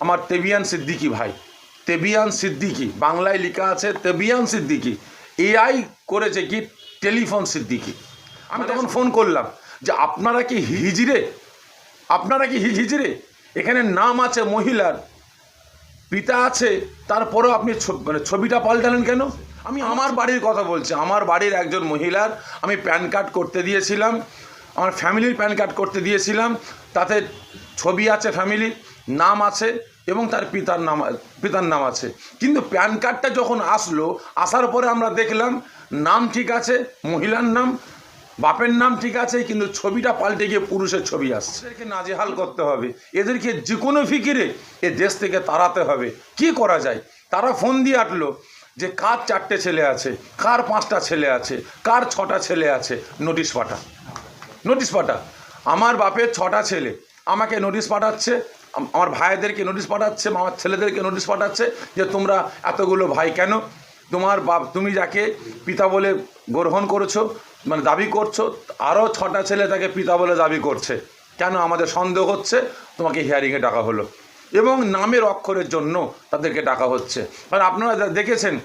আমার তেবিয়ান সিদ্দিকি ভাই। তেবিয়ান সিদ্দিকি বাংলায় লেখা আছে তেবিয়ান সিদ্দিকি। এআই করেছে কি? টেলিফোন সিদ্দিকি। আমি তখন ফোন করলাম যে আপনারা কি হিজড়ে আপনারা কি হি- হিজড়ে এখানে নাম আছে মহিলার পিতা আছে তারপরেও আপনি ছ- মানে ছবিটা পাল্টালেন কেন? আমি আমার বাড়ির কথা বলছি। আমার বাড়ির একজন মহিলার আমি প্যান কার্ড করতে দিয়েছিলাম। আমার ফ্যামিলির প্যান কার্ড করতে দিয়েছিলাম। তাতে ছবি আছে ফ্যামিলির। নাম আছে এবং তার পিতার নাম পিতার নাম আছে। কিন্তু প্যান কার্ডটা যখন আসলো, আসার পরে আমরা দেখলাম, নাম ঠিক আছে, মহিলার নাম, বাপের নাম ঠিক আছে, কিন্তু ছবিটা পাল্টে গিয়ে পুরুষের ছবি আসছে। এদেরকে নাজেহাল করতে হবে। এদেরকে যে কোনো ফিকিরে এ দেশ থেকে তাড়াতে হবে। কি করা যায়? তারা ফোন দিয়ে আটলো যে, কার চারটে ছেলে আছে? কার পাঁচটা ছেলে আছে? কার ছটা ছেলে আছে? নোটিশ পাঠা। নোটিশ পাঠা। আমার বাপের ছটা ছেলে। আমাকে নোটিশ পাঠাচ্ছে আমার ভাইদেরকে নোটিশ পাঠাচ্ছে আমার ছেলেদেরকে নোটিশ পাঠাচ্ছে যে তোমরা এতগুলো ভাই কেন? তোমার বাপ, তুমি যাকে পিতা বলে গ্রহণ করেছ মানে দাবি করছ আরও ছটা ছেলে তাকে পিতা বলে দাবি করছে। কেন আমাদের সন্দেহ হচ্ছে? তোমাকে হিয়ারিংয়ে ডাকা হলো। এবং নামের অক্ষরের জন্য তাদেরকে ডাকা হচ্ছে। মানে আপনারা দেখেছেন,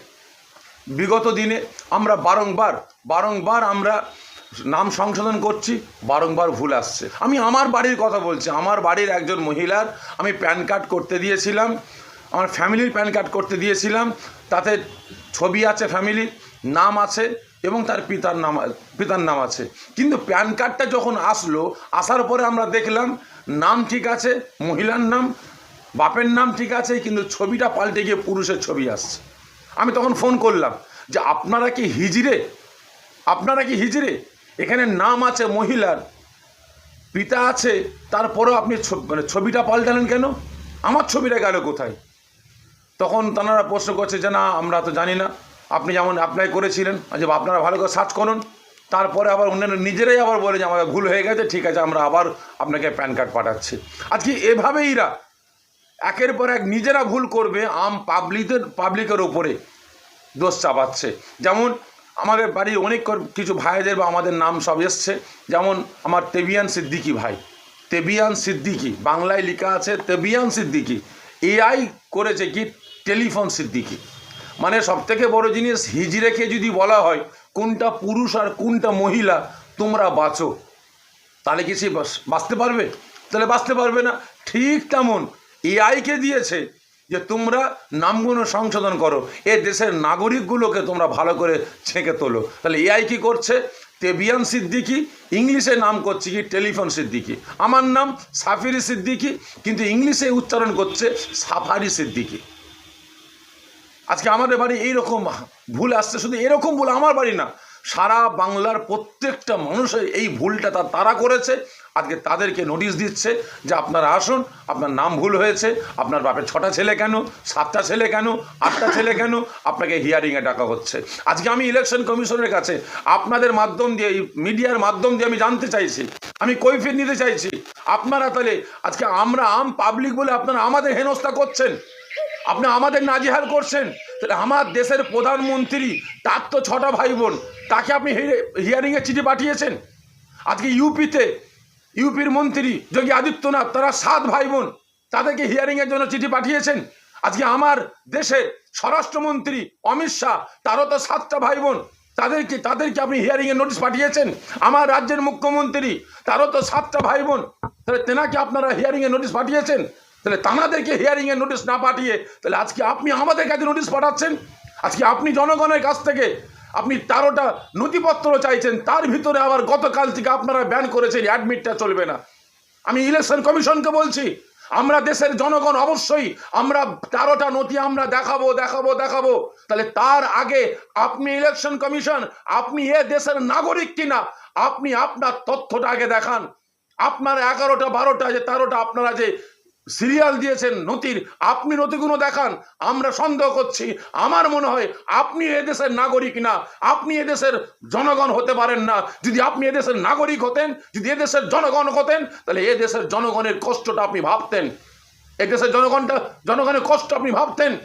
বিগত দিনে আমরা বারংবার বারংবার আমরা নাম সংশোধন করছি, বারংবার ভুল আসছে। আমি আমার বাড়ির কথা বলছি, আমার বাড়ির একজন মহিলার আমি প্যান কার্ড করতে দিয়েছিলাম, আমার ফ্যামিলির প্যান কার্ড করতে দিয়েছিলাম, তাতে ছবি আছে ফ্যামিলির, নাম আছে এবং তার পিতার নাম পিতার নাম আছে। কিন্তু প্যান কার্ডটা যখন আসলো, আসার পরে আমরা দেখলাম, নাম ঠিক আছে, মহিলার নাম, বাপের নাম ঠিক আছে, কিন্তু ছবিটা পাল্টে গিয়ে পুরুষের ছবি আসছে। আমি তখন ফোন করলাম যে, আপনারা কি হিজড়ে আপনারা কি হিজড়ে এখানে নাম আছে মহিলার, পিতা আছে, তারপরেও আপনি মানে ছবিটা পাল্টালেন কেন? আমার ছবিটা গেল কোথায়? তখন তারা প্রশ্ন করছে যে না, আমরা তো জানি না। আপনি যেমন অ্যাপ্লাই করেছিলেন যে আপনারা ভালো করে সার্চ করুন। তারপরে আবার অন্যান্য নিজেরাই আবার বলে যে, আমাদের ভুল হয়ে গেছে, ঠিক আছে, আমরা আবার আপনাকে প্যান কার্ড পাঠাচ্ছি। আজকে এভাবেই এরা, একের পর এক নিজেরা ভুল করবে, আম পাবলিকের পাবলিকের ওপরে দোষ চাপাচ্ছে। যেমন আমাদের বাড়ির অনেক কিছু ভাইদের বা আমাদের নাম সব এসছে। যেমন আমার তেবিয়ান সিদ্দিকি ভাই। তেবিয়ান সিদ্দিকি, বাংলায় লেখা আছে তেবিয়ান সিদ্দিকি। এআই করেছে কি? টেলিফোন সিদ্দিকি। মানে সবথেকে বড় জিনিস, হিজড়েকে যদি বলা হয়, কোনটা পুরুষ আর কোনটা মহিলা, তোমরা বাঁচো। তাহলে কি সে বাঁচতে পারবে? তাহলে বাঁচতে পারবে না। ঠিক তেমন এআইকে দিয়েছে। যে তোমরা নামগুলো সংশোধন করো, এ দেশের নাগরিকগুলোকে তোমরা ভালো করে ছেঁকে তোলো। তাহলে এআই কি করছে? তেবিয়ান সিদ্দিকি ইংলিশে নাম করছে কি? টেলিফোন সিদ্দিকি। আমার নাম সাফিরি সিদ্দিকি, কিন্তু ইংলিশে উচ্চারণ করছে সাফারি সিদ্দিকি। আজকে আমাদের বাড়ি এইরকম ভুল আসছে, শুধু এরকম ভুল আমার বাড়ি না, সারা বাংলার প্রত্যেকটা মানুষের এই ভুলটা তারা করেছে আজকে তাদেরকে নোটিশ দিচ্ছে যে আপনারা আসুন, আপনার নাম ভুল হয়েছে, আপনার বাপের ছটা ছেলে কেন, সাতটা ছেলে কেন, আটটা ছেলে কেন, আপনাকে হিয়ারিংয়ে ডাকা হচ্ছে। আজকে আমি ইলেকশন কমিশনের কাছে আপনাদের মাধ্যম দিয়ে মিডিয়ার মাধ্যম দিয়ে আমি জানতে চাইছি, আমি কৈফিয়ত নিতে চাইছি, আপনারা তাহলে আজকে আমরা আম পাবলিক বলে আপনারা আমাদের হেনস্থা করছেন, আপনি আমাদের নাজেহাল করছেন, তাহলে আমার দেশের প্রধানমন্ত্রী, তার তো ছটা ভাই বোন, তাকে আপনি হিয়ারিংয়ে চিঠি পাঠিয়েছেন? আজকে ইউপিতে ইউপির মন্ত্রী যোগী আদিত্যনাথ, তারা সাত ভাই বোন তাদেরকে হিয়ারিংয়ের জন্য চিঠি পাঠিয়েছেন। আজকে আমার দেশে স্বরাষ্ট্রমন্ত্রী অমিত শাহ, তারও তো সাতটা ভাই বোন তাদেরকে তাদেরকে আপনি হিয়ারিংয়ের নোটিশ পাঠিয়েছেন। আমার রাজ্যের মুখ্যমন্ত্রী, তারও তো সাতটা ভাই বোন তাহলে তেনাকে আপনারা হিয়ারিংয়ের নোটিশ পাঠিয়েছেন? তাহলে তানাদেরকে হিয়ারিংয়ের নোটিশ না পাঠিয়ে, তাহলে আজকে আপনি আমাদের কাছে নোটিশ পাঠাচ্ছেন? আজকে আপনি জনগণের কাছ থেকে আপনি তেরোটা নথিপত্র চাইছেন, তার ভিতরে আবার গতকাল থেকে আপনারা ব্যান করেছেন অ্যাডমিটটা চলবে না। আমি ইলেকশন কমিশনকে বলছি, আমরা দেশের জনগণ অবশ্যই, আমরা তেরোটা নথি আমরা দেখাবো দেখাবো দেখাবো। তাহলে তার আগে আপনি ইলেকশন কমিশন, আপনি এ দেশের নাগরিক কিনা, আপনি আপনার তথ্যটা আগে দেখান। আপনার এগারোটা, বারোটা, যে তেরোটা আপনারা যে সিরিয়াল দিয়েছেন নথির। আপনি নথিগুলো দেখান, আমরা সন্দেহ করছি। আমার মনে হয় আপনি এদেশের নাগরিক না, আপনি এদেশের জনগণ হতে পারেন না। যদি আপনি এদেশের নাগরিক হতেন, যদি এদেশের জনগণ হতেন, তাহলে এদেশের জনগণের কষ্টটা আপনি ভাবতেন। এদেশের জনগণটা, জনগণের কষ্ট আপনি ভাবতেন।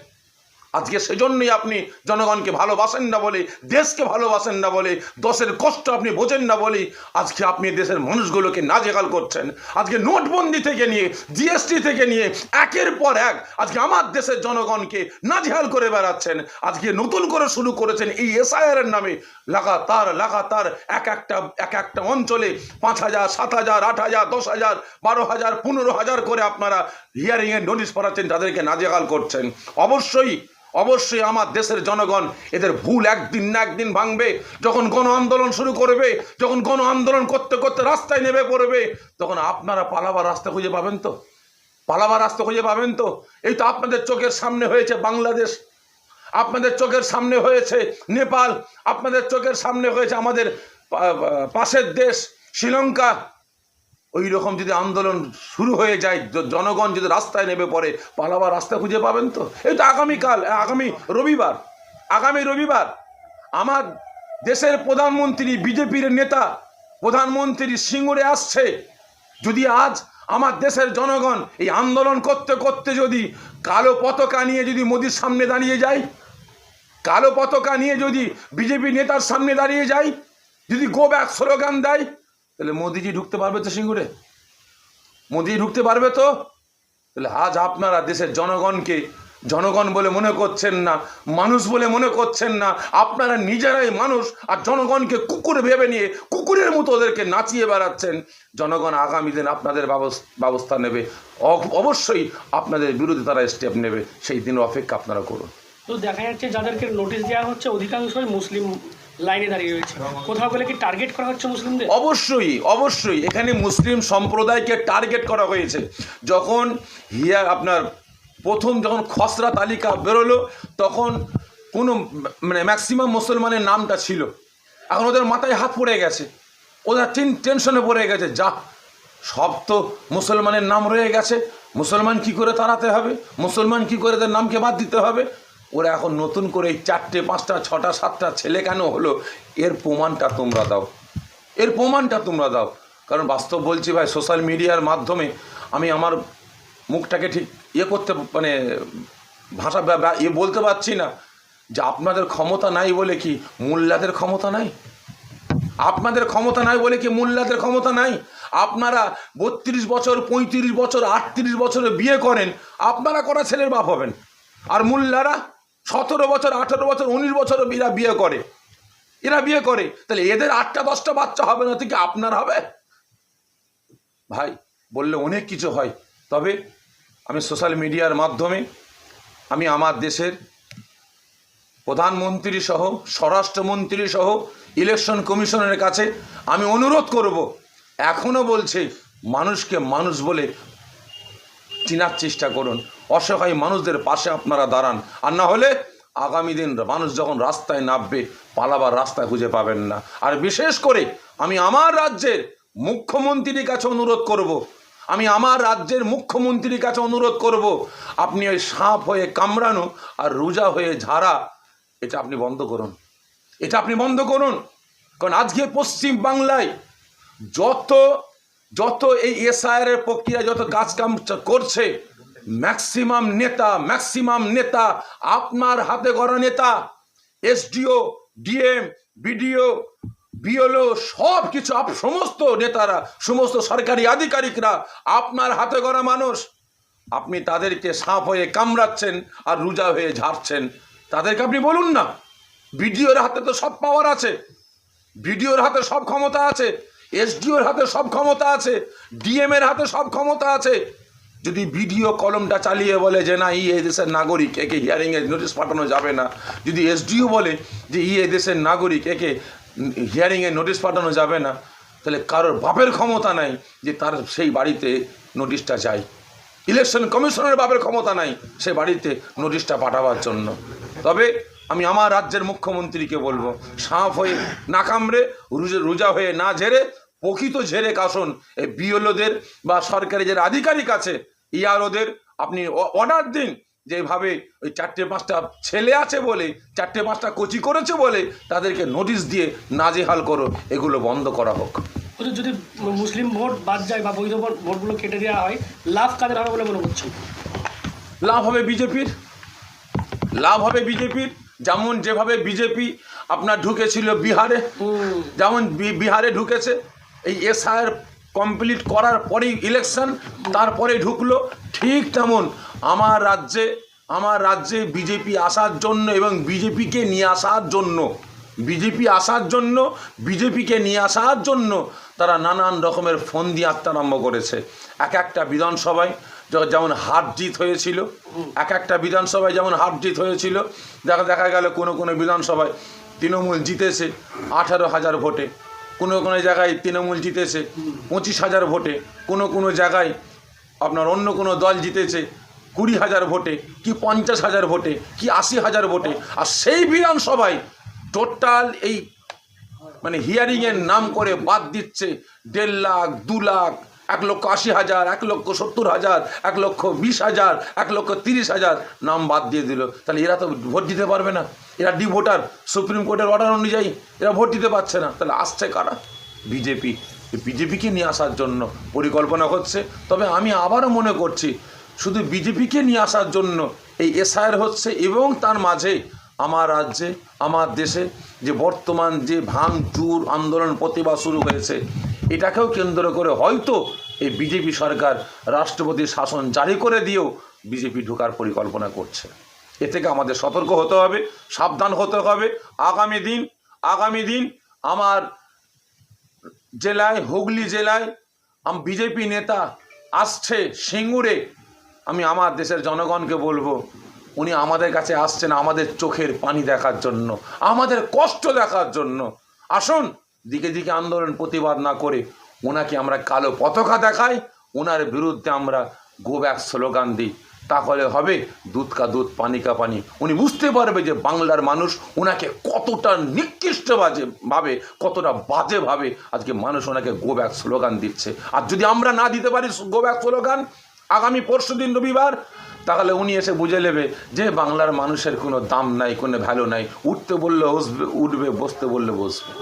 আজকে সেজন্যই আপনি জনগণকে ভালোবাসেন না বলে, দেশকে ভালোবাসেন না বলে, দশের কষ্ট আপনি বোঝেন না বলেই আজকে আপনি দেশের মানুষগুলোকে নাজেকাল করছেন। আজকে নোটবন্দি থেকে নিয়ে, জিএসটি থেকে নিয়ে, একের পর এক আজকে আমার দেশের জনগণকে নাজেহাল করে বেড়াচ্ছেন। আজকে নতুন করে শুরু করেছেন এই এসআইআর এর নামে লাগাতার লাগাতার এক একটা এক একটা অঞ্চলে পাঁচ হাজার, সাত হাজার, আট হাজার, দশ হাজার, বারো হাজার, পনেরো হাজার করে আপনারা হিয়ারিংয়ের নোটিশ পাঠাচ্ছেন, তাদেরকে নাজেহাল করছেন। অবশ্যই অবশ্যই আমার দেশের জনগণ এদের ভুল একদিন না একদিন ভাঙবে। যখন গণ আন্দোলন শুরু করবে, যখন গণ আন্দোলন করতে করতে রাস্তায় নেমে পড়বে, তখন আপনারা পালাবার রাস্তা খুঁজে পাবেন তো? পালাবার রাস্তা খুঁজে পাবেন তো? এই তো আপনাদের চোখের সামনে হয়েছে বাংলাদেশ। আপনাদের চোখের সামনে হয়েছে নেপাল। আপনাদের চোখের সামনে হয়েছে আমাদের পাশের দেশ, শ্রীলঙ্কা। ওই রকম যদি আন্দোলন শুরু হয়ে যায় জনগণ যদি রাস্তায় নেমে পড়ে, পালাবার রাস্তা খুঁজে পাবেন তো? এই তো আগামীকাল, আগামী রবিবার আগামী রবিবার আমার দেশের প্রধানমন্ত্রী, বিজেপির নেতা, প্রধানমন্ত্রী সিঙ্গুরে আসছে। যদি আজ আমার দেশের জনগণ এই আন্দোলন করতে করতে যদি কালো পতাকা নিয়ে যদি মোদির সামনে দাঁড়িয়ে যায়, কালো পতাকা নিয়ে যদি বিজেপি নেতার সামনে দাঁড়িয়ে যায়, যদি গো ব্যাক স্লোগান দেয় তাহলে মোদিজি ঢুকতে পারবে তো সিঙ্গুরে? মোদি ঢুকতে পারবে তো? তাহলে আজ আপনারা দেশের জনগণকে, জনগণ বলে মনে করছেন না, মানুষ বলে মনে করছেন না, আপনারা নিজেরাই মানুষ আর জনগণকে কুকুর ভেবে নিয়ে কুকুরের মতো ওদেরকে নাচিয়ে বেড়াচ্ছেন। জনগণ আগামী দিন আপনাদের ব্যবস- ব্যবস্থা নেবে। অবশ্যই আপনাদের বিরুদ্ধে তারা স্টেপ নেবে। সেই দিন অপেক্ষা আপনারা করুন। তো দেখা যাচ্ছে যাদেরকে নোটিশ দেওয়া হচ্ছে, অধিকাংশই মুসলিম লাইনে দাঁড়িয়ে কোথাও গেলে কি টার্গেট করা হচ্ছে মুসলিমদের? অবশ্যই অবশ্যই। এখানে মুসলিম সম্প্রদায়কে টার্গেট করা হয়েছে। যখন হিয়া আপনার প্রথম যখন খসড়া তালিকা বেরোলো, তখন কোনো মানে ম্যাক্সিমাম মুসলমানের নামটা ছিল। এখন ওদের মাথায় হাত পড়ে গেছে। ওদের টেন টেনশনে পড়ে গেছে, যা, সব তো মুসলমানের নাম রয়ে গেছে। মুসলমান কি করে তাড়াতে হবে? মুসলমান কি করে তার নামকে বাদ দিতে হবে? ওরা এখন নতুন করে চারটে, পাঁচটা, ছটা, সাতটা ছেলে কেন হলো? এর প্রমাণটা তোমরা দাও। এর প্রমাণটা তোমরা দাও। কারণ বাস্তব বলছি ভাই সোশ্যাল মিডিয়ার মাধ্যমে আমি আমার মুখটাকে ঠিক ইয়ে করতে মানে ভাষা ইয়ে বলতে পারছি না। যে আপনাদের ক্ষমতা নাই বলে কি মোল্লাদের ক্ষমতা নাই? আপনাদের ক্ষমতা নাই বলে কি মোল্লাদের ক্ষমতা নাই? আপনারা বত্রিশ বছর, পঁয়ত্রিশ বছর, আটত্রিশ বছরে বিয়ে করেন, আপনারা করা ছেলের বাপ হবেন? আর মোল্লারা? সতেরো বছর, আঠেরো বছর, উনিশ বছর এরা বিয়ে করে। এরা বিয়ে করে। তাহলে এদের আটটা, দশটা বাচ্চা হবে না থেকে আপনার হবে? ভাই, বললে অনেক কিছু হয়। তবে আমি সোশ্যাল মিডিয়ার মাধ্যমে আমি আমার দেশের প্রধানমন্ত্রী সহ, স্বরাষ্ট্রমন্ত্রী সহ ইলেকশন কমিশনের কাছে আমি অনুরোধ করব এখনও বলছে, মানুষকে মানুষ বলে চিনার চেষ্টা করুন। অসহায় মানুষদের পাশে আপনারা দাঁড়ান আর না হলে আগামী দিন মানুষ যখন রাস্তায় নামবে, পালাবার রাস্তা খুঁজে পাবেন না আর বিশেষ করে আমি আমার রাজ্যের মুখ্যমন্ত্রীর কাছে অনুরোধ করব। আমি আমার রাজ্যের মুখ্যমন্ত্রীর কাছে অনুরোধ করব। আপনি ওই সাপ হয়ে কামড়ানো আর রোজা হয়ে ঝাড়া, এটা আপনি বন্ধ করুন এটা আপনি বন্ধ করুন কারণ আজকে পশ্চিম বাংলায় যত যত এই এসআইআর প্রক্রিয়া, যত কাজকাম কাম করছে ম্যাক্সিমাম নেতা ম্যাক্সিমাম নেতা, আপনার হাতে গড়া নেতা, এসডিও, ডিএম, বিডিও, বিএলও সব কিছু আপ, সমস্ত নেতারা, সমস্ত সরকারি আধিকারিকরা আপনার হাতে গড়া মানুষ। আপনি তাদেরকে সাপ হয়ে কামড়াচ্ছেন আর রোজা হয়ে ঝাড়ছেন। তাদেরকে আপনি বলুন না, বিডিওর হাতে তো সব পাওয়ার আছে, বিডিওর হাতে সব ক্ষমতা আছে, এসডিওর হাতে সব ক্ষমতা আছে ডিএম এর হাতে সব ক্ষমতা আছে। যদি বিডিও কলমটা চালিয়ে বলে যে না ই এই দেশের নাগরিক, একে হিয়ারিংয়ে নোটিশ পাঠানো যাবে না। যদি এসডিও বলে যে ই এই দেশের নাগরিক, একে হিয়ারিংয়ে নোটিশ পাঠানো যাবে না, তাহলে কারোর বাপের ক্ষমতা নাই যে তার সেই বাড়িতে নোটিশটা যায়। ইলেকশন কমিশনের বাপের ক্ষমতা নাই সে বাড়িতে নোটিশটা পাঠাবার জন্য। তবে আমি আমার রাজ্যের মুখ্যমন্ত্রীকে বলব সাপ হয়ে না কামড়ে, রুজে, রোজা হয়ে না ঝেড়ে প্রকৃত ঝেড়ে কাশন এই বিএলওদের বা সরকারি যারা আধিকারিক আছে ইয়ারোদের আপনি অর্ডার দিন যেভাবে ওই চারটে পাঁচটা ছেলে আছে বলে চারটে পাঁচটা কোচি করেছে বলে তাদেরকে নোটিশ দিয়ে নাজেহাল করো এগুলো বন্ধ করা হোক। যদি মুসলিম ভোট বাদ যায় বা বৈধ ভোট- ভোটগুলো কেটে দেওয়া হয় লাভ কাদের হবে বলে মনে করছেন? লাভ হবে বিজেপির। লাভ হবে বিজেপির। যেমন যেভাবে বিজেপি আপনার ঢুকেছিল বিহারে যেমন বিহারে ঢুকেছে এই এসআইআর কমপ্লিট করার পরেই ইলেকশন তারপরে ঢুকলো। ঠিক তেমন আমার রাজ্যে আমার রাজ্যে বিজেপি আসার জন্য এবং বিজেপিকে নিয়ে আসার জন্য বিজেপি আসার জন্য বিজেপিকে নিয়ে আসার জন্য তারা নানান রকমের ফোন দিয়ে আত্মা আরম্ভ করেছে। এক একটা বিধানসভায় যেমন হার জিত হয়েছিল, এক একটা বিধানসভায় যেমন হার জিত হয়েছিল, দেখা দেখা গেল কোনো কোনো বিধানসভায় তৃণমূল জিতেছে আঠারো হাজার ভোটে। কোনো কোনো জায়গায় তৃণমূল জিতেছে, পঁচিশ হাজার ভোটে। কোনো কোনো জায়গায় আপনার অন্য কোনো দল জিতেছে, কুড়ি হাজার ভোটে, কি পঞ্চাশ হাজার ভোটে, কি আশি হাজার ভোটে। আর সেই বিধানসভায় টোটাল এই মানে হিয়ারিংয়ের নাম করে বাদ দিচ্ছে দেড় লাখ, দু লাখ এক লক্ষ আশি হাজার, এক লক্ষ সত্তর হাজার, এক লক্ষ বিশ হাজার, এক লক্ষ তিরিশ হাজার নাম বাদ দিয়ে দিল। তাহলে এরা তো ভোট দিতে পারবে না। এরা ডি ভোটার, সুপ্রিম কোর্টের অর্ডার অনুযায়ী এরা ভোট দিতে পারছে না। তাহলে আসছে কারা? বিজেপি। বিজেপিকে নিয়ে আসার জন্য পরিকল্পনা হচ্ছে। তবে আমি আবারও মনে করছি, শুধু বিজেপিকে নিয়ে আসার জন্য এই এসআইআর হচ্ছে এবং তার মাঝে আমার রাজ্যে, আমার দেশে যে বর্তমান যে ভাঙচুর আন্দোলন প্রতিবাদ শুরু হয়েছে এটাকেও কেন্দ্র করে হয়তো এই বিজেপি সরকার রাষ্ট্রপতির শাসন জারি করে দিয়েও বিজেপি ঢোকার পরিকল্পনা করছে। এ থেকে আমাদের সতর্ক হতে হবে, সাবধান হতে হবে। আগামী দিন আগামী দিন আমার জেলায়, হুগলি জেলায় আম বিজেপি নেতা আসছে সিঙ্গুরে। আমি আমার দেশের জনগণকে বলব, উনি আমাদের কাছে আসছেন আমাদের চোখের পানি দেখার জন্য, আমাদের কষ্ট দেখার জন্য। আসুন দিকে দিকে আন্দোলন, প্রতিবাদ না করে ওনাকে আমরা কালো পতাকা দেখাই, ওনার বিরুদ্ধে আমরা গো ব্যাক স্লোগান দিই। তাহলে হবে দুধ কা দুধ, পানি কা পানি। উনি বুঝতে পারবে যে বাংলার মানুষ ওনাকে কতটা নিকৃষ্ট বাজে ভাবে, কতটা বাজে ভাবে আজকে মানুষ ওনাকে গো ব্যাক স্লোগান দিচ্ছে। আর যদি আমরা না দিতে পারি গো ব্যাক স্লোগান আগামী পরশু দিন রবিবার, তাহলে উনি এসে বুঝে নেবে যে বাংলার মানুষের কোনো দাম নাই, কোনো ভ্যালু নাই। উঠতে বললে উঠবে, বসতে বললে বসবে।